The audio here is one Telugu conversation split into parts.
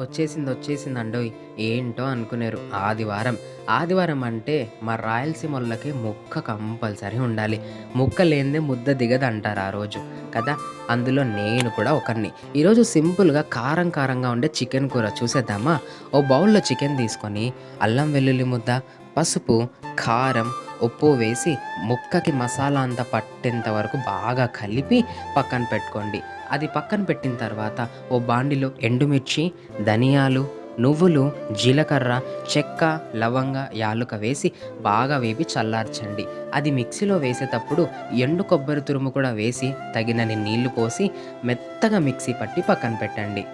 వచ్చేసింది వచ్చేసింది అండోయ్ ఏంటో అనుకునేరు. ఆదివారం. ఆదివారం అంటే మా రాయలసీమోళ్ళకి ముక్క కంపల్సరీ ఉండాలి. ముక్క లేనిదే ముద్ద దిగదు అంటారు ఆ రోజు. కదా? అందులో నేను కూడా ఒకరిని ఈరోజు సింపుల్గా కారం కారంగా ఉండే చికెన్ కూర చూసేద్దామా? ఓ బౌల్లో చికెన్ తీసుకొని అల్లం వెల్లుల్లి ముద్ద పసుపు కారం ఉప్పు వేసి ముక్కకి మసాలా అంతా పట్టేంత వరకు బాగా కలిపి పక్కన పెట్టుకోండి. అది పక్కన పెట్టిన తర్వాత ఓ బాండిలో ఎండుమిర్చి ధనియాలు నువ్వులు జీలకర్ర చెక్క లవంగ యాలుక వేసి బాగా వేపి చల్లార్చండి. అది మిక్సీలో వేసేటప్పుడు ఎండు కొబ్బరి తురుము కూడా వేసి తగినన్ని నీళ్ళు పోసి మెత్తగా మిక్సీ పట్టి పక్కన పెట్టండి.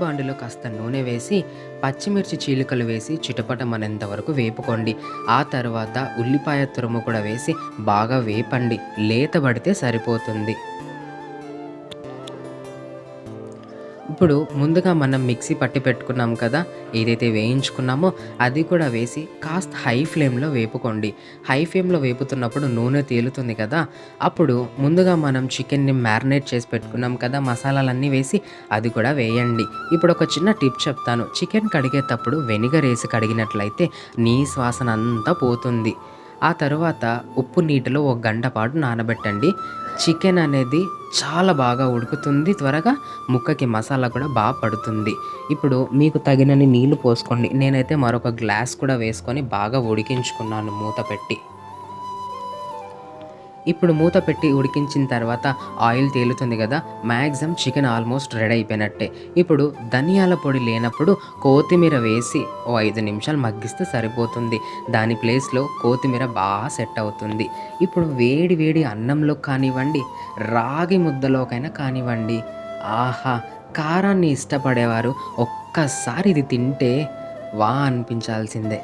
బాండిలో కాస్త నూనె వేసి పచ్చిమిర్చి చీలికలు వేసి చిటపటమనేంత వరకు వేపుకోండి. ఆ తర్వాత ఉల్లిపాయ తురుము కూడా వేసి బాగా వేపండి. లేత పడితే సరిపోతుంది. ఇప్పుడు ముందుగా మనం మిక్సీ పట్టి పెట్టుకున్నాం కదా ఏదైతే వేయించుకున్నామో అది కూడా వేసి కాస్త హై ఫ్లేమ్లో వేపుకోండి. హై ఫ్లేమ్లో వేపుతున్నప్పుడు నూనె తేలుతుంది కదా అప్పుడు ముందుగా మనం చికెన్ని మ్యారినేట్ చేసి పెట్టుకున్నాం కదా మసాలాలన్నీ వేసి అది కూడా వేయండి. ఇప్పుడు ఒక చిన్న టిప్ చెప్తాను. చికెన్ కడిగేటప్పుడు వెనిగర్ వేసి కడిగినట్లయితే నీ శ్వాసన అంతా పోతుంది. ఆ తర్వాత ఉప్పు నీటిలో ఒక గంట పాటు నానబెట్టండి. చికెన్ అనేది చాలా బాగా ఉడుకుతుంది. త్వరగా ముక్కకి మసాలా కూడా బాగా పడుతుంది. ఇప్పుడు మీకు తగినన్ని నీళ్ళు పోసుకోండి. నేనైతే మరొక గ్లాస్ కూడా వేసుకొని బాగా ఉడికించుకున్నాను మూత పెట్టి. ఇప్పుడు మూత పెట్టి ఉడికించిన తర్వాత ఆయిల్ తేలుతుంది కదా మ్యాక్సిమం చికెన్ ఆల్మోస్ట్ రెడీ అయిపోయినట్టే. ఇప్పుడు ధనియాల పొడి లేనప్పుడు కొత్తిమీర వేసి ఓ ఐదు నిమిషాలు మగ్గిస్తే సరిపోతుంది. దాని ప్లేస్లో కొత్తిమీర బాగా సెట్ అవుతుంది. ఇప్పుడు వేడి వేడి అన్నంలో కానివ్వండి రాగి ముద్దలోకైనా కానివ్వండి ఆహా కారాన్ని ఇష్టపడేవారు ఒక్కసారి ఇది తింటే వా అనిపించాల్సిందే.